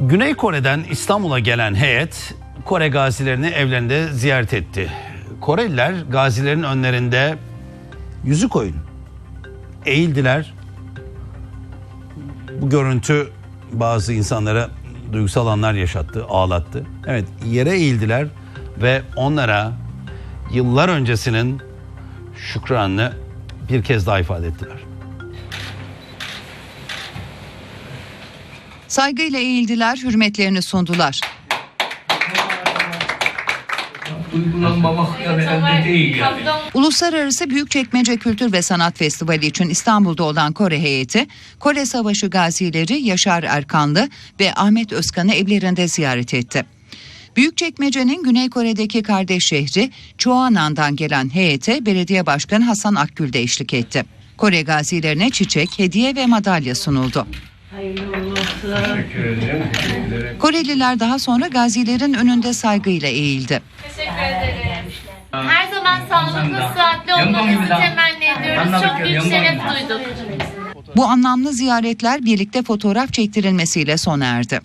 Güney Kore'den İstanbul'a gelen heyet Kore gazilerini evlerinde ziyaret etti. Koreliler gazilerin önlerinde yüzü koyun. Eğildiler. Bu görüntü bazı insanlara duygusal anlar yaşattı, ağlattı. Evet, yere eğildiler ve onlara yıllar öncesinin şükranını bir kez daha ifade ettiler. Saygıyla eğildiler, hürmetlerini sundular. Yani. Uluslararası Büyükçekmece Kültür ve Sanat Festivali için İstanbul'da olan Kore heyeti, Kore Savaşı gazileri Yaşar Erkanlı ve Ahmet Özkan'ı evlerinde ziyaret etti. Büyükçekmece'nin Güney Kore'deki kardeş şehri Choanan'dan gelen heyete Belediye Başkanı Hasan Akgül de eşlik etti. Kore gazilerine çiçek, hediye ve madalya sunuldu. Koreliler daha sonra gazilerin önünde saygıyla eğildi. Teşekkür ederim. Her zaman sağlıklı, sıhhatli olmanızı temenni ediyoruz. Çok büyük şeref duyduk. Bu anlamlı ziyaretler birlikte fotoğraf çektirilmesiyle sona erdi.